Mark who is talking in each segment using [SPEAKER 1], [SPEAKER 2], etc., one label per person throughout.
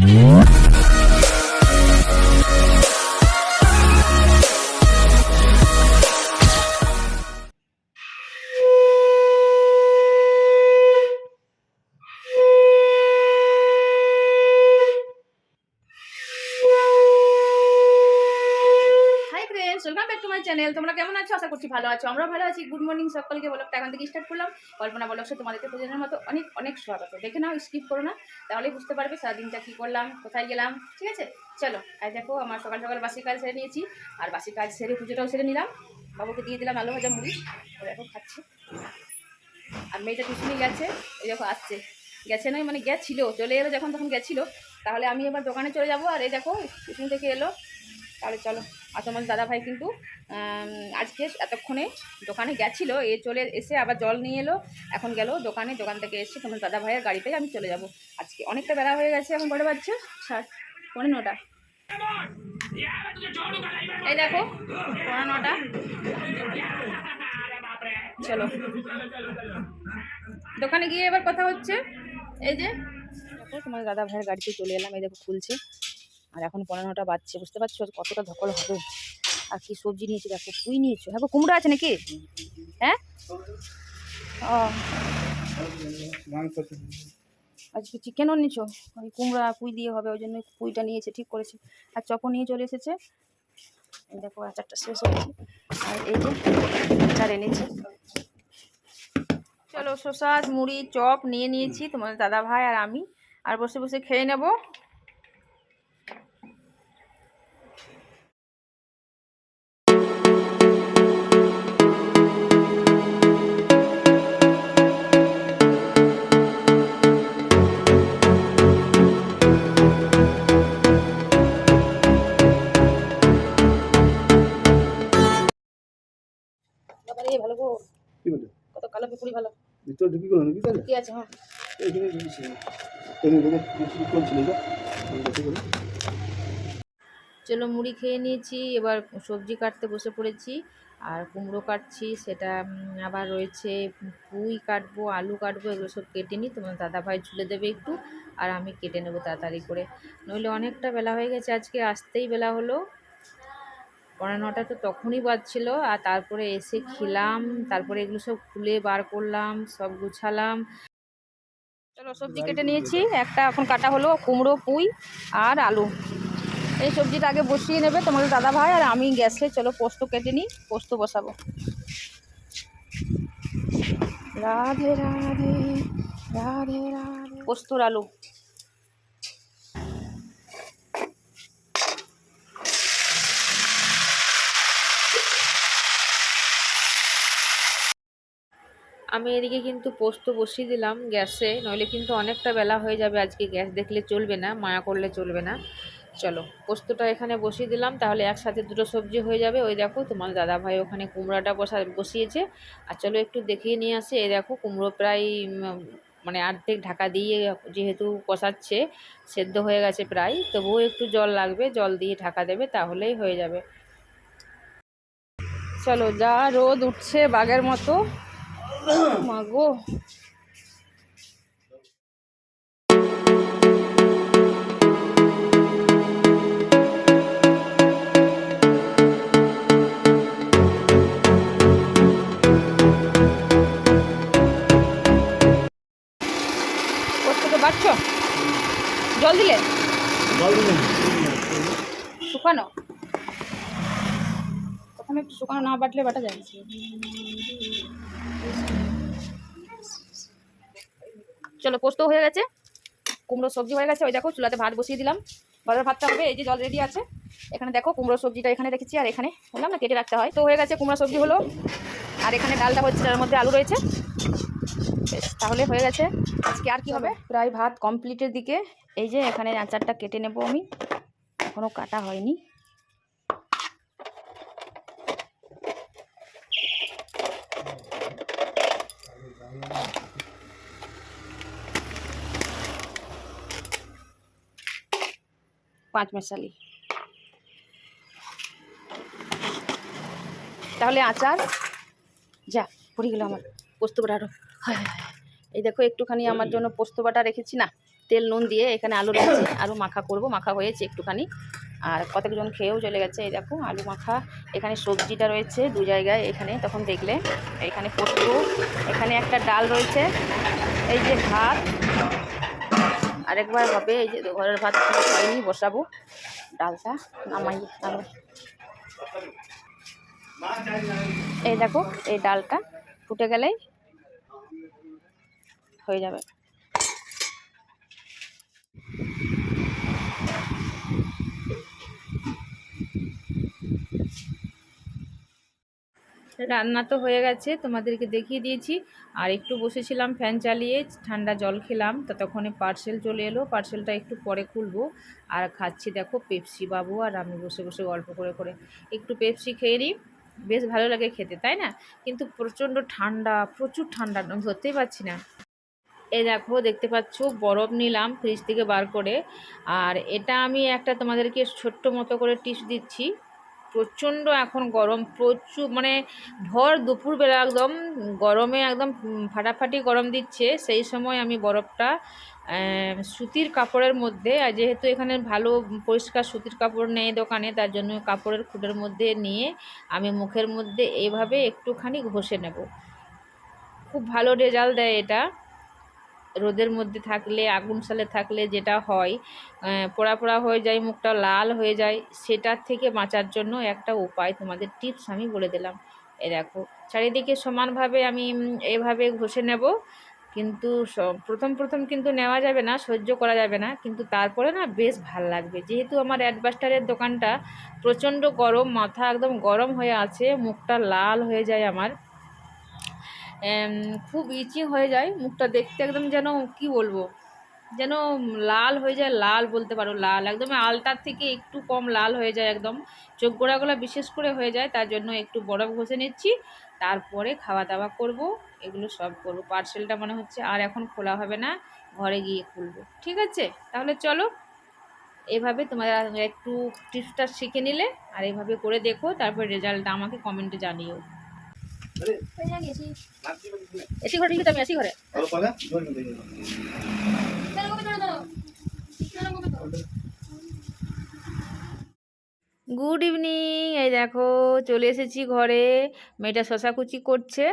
[SPEAKER 1] Mm-hmm. Welcome back to my channel তোমরা কেমন আছো? আশা করছি ভালো আছো। আমরা ভালো আছি। গুড মর্নিং সকলকে বলো, এখন থেকে স্টার্ট করলাম। কল্পনা বলো তোমাদেরকে প্রতিদিনের মতো অনেক অনেক স্বাগত। দেখে নাও স্কিপ করো না। তাহলেই বুঝতে পারবে সারাদিনটা কী করলাম, কোথায় গেলাম, ঠিক আছে? চলো আর দেখো, আমার সকাল সকাল বাসি কাজ সেরে নিয়েছি। আর বাসি কাজ সেরে পুজোটাও সেরে নিলাম। বাবুকে দিয়ে দিলাম আলু ভাজা মুড়ি। দেখো, খাচ্ছে। আর মেয়েটা টিউশনি গেছে। ওই দেখো, আসছে। গেছে নয় মানে গেছিল। চলে এলো যখন, তখন গেছিল। তাহলে আমি এবার দোকানে চলে যাব। আর এই দেখো, টিউশন থেকে এলো। তাহলে চলো। আর তোমার দাদা ভাই কিন্তু আজকে এতক্ষণে দোকানে গেছিল, এ চলে এসে আবার জল নিয়ে এলো, এখন গেল দোকানে, দোকান থেকে এসে তোমার দাদা ভাইয়ের গাড়িতেই আমি চলে যাব। আজকে অনেকটা বেলা হয়ে গেছে এখন, কটা বাজছে? ষাট পনেরো নটা। এই দেখো পনেরো নটা। চলো। দোকানে গিয়ে এবার কথা হচ্ছে। এই যে তোমার দাদা ভাইয়ের গাড়িতে চলে এলাম, এই দেখো খুলছে। আর এখন পনেরোটা বাজছে, বুঝতে পারছ? কতটা ধকল হবে? আর কি সবজি নিয়েছি? দেখো, পুঁই নিয়েছো? হ্যাঁ কুমড়ো আছে নাকি? হ্যাঁ? ও। আজকে চিকেনও নিয়েছো? ওই কুমড়া পুঁই দিয়ে হবে, ওই জন্য পুঁইটা নিয়েছে, ঠিক করেছে। আর চপও নিয়ে চলে এসেছে। দেখো, আচারটা শেষ হয়েছে। আর এই যে আচার এনেছি। চলো শসা মুড়ি, চপ নিয়ে নিয়েছি তোমাদের দাদা ভাই আর আমি। আর বসে বসে খেয়ে নেব। বাবারে ভালো গো
[SPEAKER 2] কি বলে
[SPEAKER 1] কত কালো ভালো।
[SPEAKER 2] ভিতরে ঢুকি গেল নাকি তাহলে?
[SPEAKER 1] কি আছে হ্যাঁ।
[SPEAKER 2] এইখানে ঢুকিছে দেখো কিছু
[SPEAKER 1] চলো মুড়ি খেয়ে নিয়েছি এবার সবজি কাটতে বসে পড়েছি। আর কুমড়ো কাটছি সেটা আবার রয়েছে পুঁই কাটবো আলু কাটবো এগুলো সব কেটে নিই। তোমার দাদা ভাই ছুলে দেবে একটু আর আমি কেটে নেব তাড়াতাড়ি করে। নইলে অনেকটা বেলা হয়ে গেছে আজকে আসতেই বেলা হলো। পনেরো নটা তো তখনই বাজছিল আর তারপরে এসে খেলাম তারপরে এগুলো সব খুলে বার করলাম সব গুছালাম। চলো সবজি কেটে নিয়েছি একটা এখন কাটা হলো কুমড়ো পুঁই আর আলু। এই সবজিটা আগে বসিয়ে নেবে তোমাদের দাদা ভাই আর আমি গ্যাসে চলো পোস্ত কেটে নিই পোস্ত বসাবো। রাধে রাধে রাধে রাধে। পোস্তর আলু। আমি এদিকে কিন্তু পোস্ত বসিয়ে দিলাম গ্যাসে, নইলে কিন্তু অনেকটা বেলা হয়ে যাবে আজকে গ্যাস দেখলে চলবে না, মায়া করলে চলবে না। চলো, পোস্তটা এখানে বসিয়ে দিলাম, তাহলে একসাথে দুটো সবজি হয়ে যাবে। ওই দেখো, তোমার দাদা ভাই ওখানে কুমড়োটা বসা, বসিয়েছে। আর চলো একটু দেখিয়ে নিয়ে আসি, এই দেখো কুমড়ো প্রায় মানে অর্ধেক ঢাকা দিয়ে যেহেতু কষাচ্ছে, সেদ্ধ হয়ে গেছে প্রায়, তবুও একটু জল লাগবে, জল দিয়ে ঢাকা দেবে, তাহলেই হয়ে যাবে। চলো, যা রোদ উঠছে বাঘের মতো মাগো। বাড়ছ? জল দিলে? শুকানো? প্রথমে একটু শুকানো না বাটলে বাটা যায়। চলো পোস্ত হয়ে গেছে কুমড়ো সবজি হয়ে গেছে। ওই দেখো, চুলাতে ভাত বসিয়ে দিলাম। ভাতের ভাতটা হবে, এই যে জল রেডি আছে। এখানে দেখো কুমড়ো সবজিটা এখানে রেখেছি, আর এখানে বললাম না, কেটে রাখতে হয়। তো হয়ে গেছে কুমড়ো সবজি হলো। আর এখানে ডালটা হচ্ছে, তার মধ্যে আলু রয়েছে। তাহলে হয়ে গেছে। আজকে আর কি হবে? প্রায় ভাত কমপ্লিটের দিকে। এই যে, এখানে আচারটা কেটে নেব আমি। এখনও কাটা হয়নি। পাঁচ মেশালি। তাহলে আচার? যা, পড়ে গেল আমার পোস্ত বাটা আরও। হয়। এই দেখো, একটুখানি আমার জন্য পোস্ত বাটা রেখেছি না,
[SPEAKER 3] তেল নুন দিয়ে এখানে আলু রয়েছে আলু মাখা করব, মাখা হয়েছে একটুখানি। আর কতজন খেয়েও চলে গেছে, এই দেখো, আলু মাখা। এখানে সবজিটা রয়েছে দু জায়গায়, এখানে তখন দেখলে। এখানে পোস্ত, এখানে একটা ডাল রয়েছে, এই যে ভাত আরেকবার হবে, এই যে ঘরের ভাত হয়নি বসাবো। ডালটা নামাই এই দেখো, এই ডালটা ফুটে গেলেই হয়ে যাবে। রান্না তো হয়ে গেছে, তোমাদেরকে দেখিয়ে দিয়েছি। আর একটু বসেছিলাম, ফ্যান চালিয়ে, ঠান্ডা জল খেলাম, ততক্ষণে পার্সেল চলে এলো পার্সেলটা একটু পরে খুলবো। আর খাচ্ছি দেখো পেপসি বাবু আর আমি বসে বসে গল্প করে করে। একটু পেপসি খেয়ে নিই, বেশ ভালো লাগে খেতে, তাই না? কিন্তু প্রচণ্ড ঠান্ডা, প্রচুর ঠান্ডা ধরতেই পারছি না। এ দেখো, দেখতে পাচ্ছ, বরফ নিলাম ফ্রিজ থেকে বার করে। আর এটা আমি একটা তোমাদেরকে ছোট্ট মতো করে টিপস দিচ্ছি। প্রচণ্ড এখন গরম, প্রচুর মানে ভর দুপুরবেলা একদম গরমে একদম ফাটাফাটি গরম দিচ্ছে। সেই সময় আমি বরফটা সুতির কাপড়ের মধ্যে, আর যেহেতু এখানে ভালো, পরিষ্কার সুতির কাপড় নেই দোকানে, তার জন্য কাপড়ের খুঁটের মধ্যে নিয়ে আমি মুখের মধ্যে এইভাবে একটুখানি ঘষে নেব। খুব ভালো রেজাল্ট দেয় এটা। রোদের মধ্যে থাকলে, আগুন সালে থাকলে যেটা হয় পোড়া পোড়া হয়ে যায়, মুখটা লাল হয়ে যায়, সেটার থেকে বাঁচার জন্য একটা উপায় তোমাদের টিপস আমি বলে দিলাম। এ দেখো, চারিদিকে সমানভাবে আমি এভাবে ঘষে নেব, কিন্তু প্রথম প্রথম কিন্তু নেওয়া যাবে না, সহ্য করা যাবে না, কিন্তু তারপরে না বেশ ভালো লাগবে। যেহেতু আমার অ্যাডবাস্টারের দোকানটা প্রচণ্ড গরম, মাথা একদম গরম হয়ে আছে, মুখটা লাল হয়ে যায় আমার খুব ইচিং হয়ে যায়, মুখটা দেখতে একদম যেন, কি বলব, যেন লাল হয়ে যায়, লাল বলতে পারো, লাল একদম আলতার থেকে একটু কম লাল হয়ে যায় একদম। চোখ গোড়াগুলো বিশেষ করে হয়ে যায়, তার জন্য একটু বরফ ঘষে নিচ্ছি, তারপরে খাওয়া দাওয়া করব, এগুলো সব করব। পার্সেলটা মনে হচ্ছে আর এখন খোলা হবে না, ঘরে গিয়ে খুলবো। ঠিক আছে? তাহলে চলো, এভাবে তোমরা একটু টিপসটা শিখে নিলে, আর এভাবে করে দেখো, তারপর রেজাল্টটা আমাকে কমেন্টে জানিও? এসি ঘরে আছে আমি এসি ঘরে
[SPEAKER 2] ভালো পালা ধরে নিতে
[SPEAKER 3] গুড ইভিনিং এই দেখো, চলে এসেছি ঘরে। মেয়েটা শশা কুচি করছে,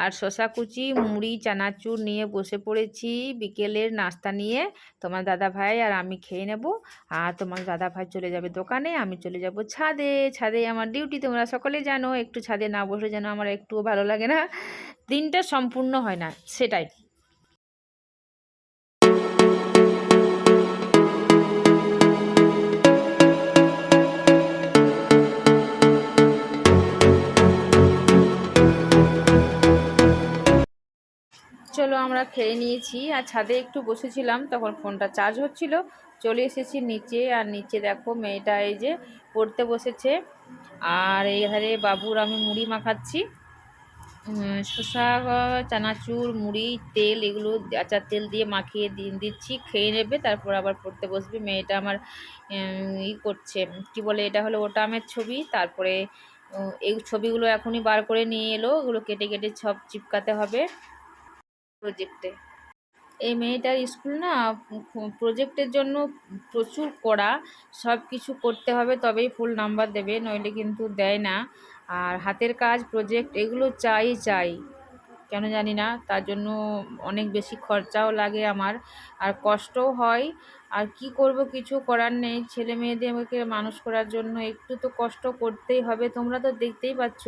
[SPEAKER 3] আর শশা কুচি মুড়ি, চানাচুর নিয়ে বসে পড়েছি। বিকেলের নাস্তা নিয়ে তোমার দাদা ভাই আর আমি খেয়ে নেব। আর তোমার দাদা ভাই চলে যাবে দোকানে, আমি চলে যাব ছাদে। ছাদে আমার ডিউটি, তোমরা সকলে জানো। একটু ছাদে না বসে যেন আমার একটুও ভালো লাগে না। দিনটা সম্পূর্ণ হয় না, সেটাই। চলো আমরা খেয়ে নিয়েছি। আর ছাদে একটু বসেছিলাম, তখন ফোনটা চার্জ হচ্ছিল। চলে এসেছি নিচে, আর নিচে দেখো মেয়েটা এই যে পড়তে বসেছে। আর এই ধারে বাবুর আমি মুড়ি মাখাচ্ছি। শসা, চানাচুর, মুড়ি, তেল এগুলো আচার তেল দিয়ে মাখিয়ে দিন, দিচ্ছি, খেয়ে নেবে, তারপর আবার পড়তে বসবে। মেয়েটা আমার ই করছে, কি বলে এটা হলো ওটা আমের ছবি, তারপরে এই ছবিগুলো এখনই বার করে নিয়ে এলো, ওগুলো কেটে কেটে সব চিপকাতে হবে। প্রজেক্টে এই মেয়েটার স্কুল না প্রজেক্টের জন্য প্রচুর করা সব কিছু করতে হবে তবেই ফুল নাম্বার দেবে, নইলে কিন্তু দেয় না। আর হাতের কাজ প্রজেক্ট এগুলো চাই চাই। কেন জানি না, তার জন্য অনেক বেশি খরচাও লাগে আমার। আর কষ্টও হয়। আর কি করব কিছু করার নেই। ছেলে মেয়েদেরকে মানুষ করার জন্য একটু তো কষ্ট করতেই হবে। তোমরা তো দেখতেই পাচ্ছ,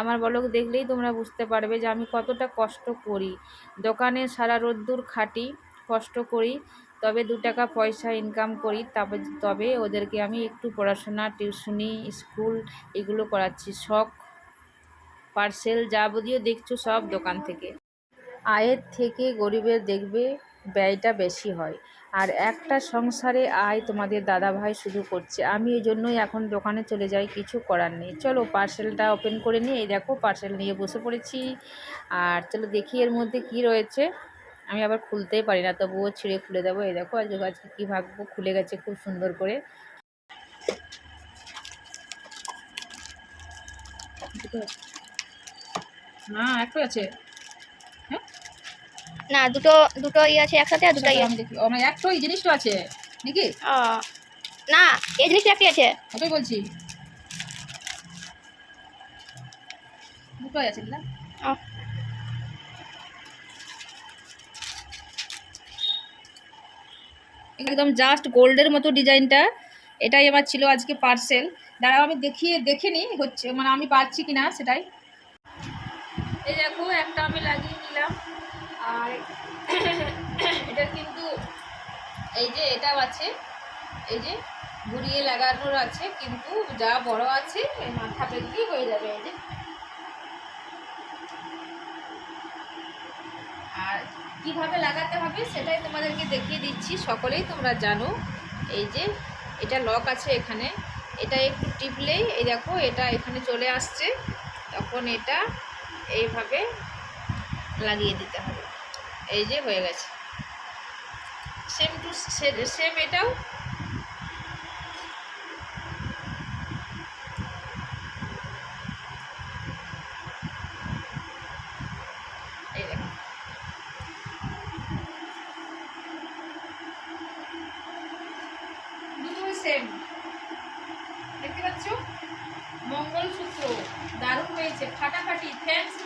[SPEAKER 3] আমার বলক দেখলেই তোমরা বুঝতে পারবে যে আমি কতটা কষ্ট করি। দোকানে সারা রোদ্দুর খাটি, কষ্ট করি, তবে দু টাকা পয়সা ইনকাম করি তবে তবে ওদেরকে আমি একটু পড়াশোনা, টিউশনি, স্কুল এগুলো করাচ্ছি। শখ পার্সেল যাবতীয় দেখছ সব দোকান থেকে। আয়ের থেকে গরিবের দেখবে ব্যয়টা বেশি হয়। আর একটা সংসারে আয় তোমাদের দাদা ভাই শুধু করছে। আমি এই জন্যই এখন দোকানে চলে যাই, কিছু করার নেই। চলো পার্সেলটা ওপেন করে নিয়ে এই দেখো পার্সেল নিয়ে বসে পড়েছি। আর চলো দেখি এর মধ্যে কি রয়েছে। আমি আবার খুলতেই পারি না, তবুও ছিঁড়ে খুলে দেবো। এই দেখো আজকে আজকে কী ভাগবো খুলে গেছে খুব সুন্দর করে। না একটু আছে। হ্যাঁ?
[SPEAKER 4] না দুটো দুটো ইয়ে আছে একসাথে আর দুটো ইয়ে
[SPEAKER 3] আমি দেখি। ও মানে একটাই জিনিসটা আছে। নাকি?
[SPEAKER 4] না এই জিনিসটা একটি আছে।
[SPEAKER 3] ওটাই বলছি। দুটোই আছে না একদম জাস্ট গোল্ডের মতো ডিজাইনটা। এটাই আমার ছিল আজকে পার্সেল দাঁড়াও আমি দেখিয়ে দেখে নিই হচ্ছে মানে আমি পারছি কিনা সেটাই। এই দেখো, একটা আমি লাগিয়ে নিলাম আর এটা কিন্তু এই যে এটাও আছে। এই যে ঘুরিয়ে লাগানোর আছে, কিন্তু যা বড় আছে মাথা পেলেই হয়ে যাবে এই যে। আর কীভাবে লাগাতে হবে সেটাই তোমাদেরকে দেখিয়ে দিচ্ছি, সকলেই তোমরা জানো। এই যে এটা লক আছে এখানে। এটা একটু টিপলেই, এই দেখো, এটা এখানে চলে আসছে। তখন এটা এইভাবে লাগিয়ে দিতে হবে। এই যে হয়ে গেছে। সেম টু সেম এটাও He pins.